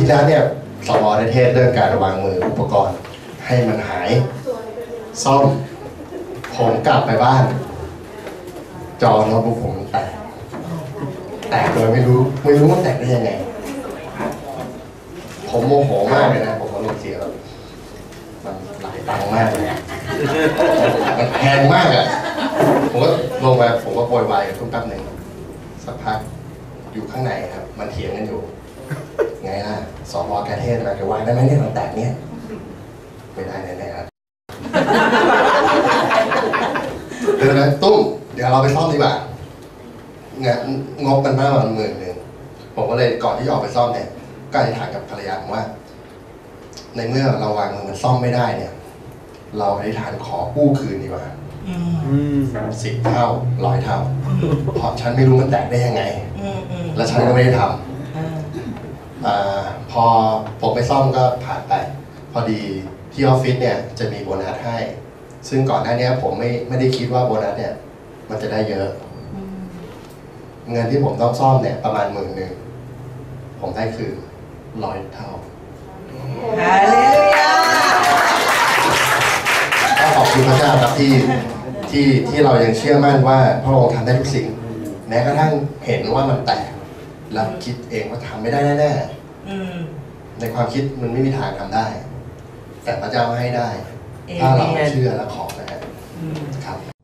ที่แล้วเนี่ยสวได้เทศเรื่องการวางมืออุปกรณ์ ให้มันหายซ่อมผมกลับไปบ้าน จอโน้ตบุ๊กผมแตกแตกโดยไม่รู้ไม่รู้ว่าแตกได้ยังไง ผมโมโหมากเลยนะผมก็ลงเสียแล้วมันหลายตังค์มากเลยมันแพงมากอะผมก็ลงมาผมก็โวยวายกับคุณแป๊บหนึ่งสักพักอยู่ข้างในครับ มันเถียงกันอยู่ ไงล่ะสวแกเทศอะไรแกวางได้ไหมเนี่ยมันแตกเนี่ยไม่ได้แน่ๆครับเดี๋ยวนะตุ้มเดี๋ยวเราไปซ่อมดีกว่าเงงบมันมากกว่าหมื่นหนึ่งผมก็เลยก่อนที่จะออกไปซ่อมเนี่ยก็อธิษฐานกับภรรยาผมว่า ในเมื่อเราวางมือมันซ่อมไม่ได้เนี่ย เราอธิษฐานขอกู้คืนดีกว่าอืมอืมสิบเท่าร้อยเท่าเพราะฉันไม่รู้มันแตกได้ยังไงอืมอืมและฉันก็ไม่ได้ทอ่าำอา พอผมไปซ่อมก็ผ่านไป พอดีที่ออฟฟิศเนี่ยจะมีโบนัสให้ ซึ่งก่อนหน้านี้ผมไม่ไม่ได้คิดว่าโบนัสเนี่ย มันจะได้เยอะอืมเงินที่ผมต้องซ่อมเนี่ยประมาณหมื่นหนึ่งผมได้คือร้อยเท่าฮาเลลูยาก็ขอบคุณพระเจ้าครับที่ที่ที่เรายังเชื่อมั่นว่าพระองค์ทำได้ทุกสิ่ง แม้กระทั่งเห็นว่ามันแตก แล้วคิดเองว่าทำไม่ได้แน่อืม ๆในความคิดมันไม่มีทางทำได้ แต่พระเจ้าให้ได้เอเมนถ้าเราเชื่อและขอนะฮะอืม ครับ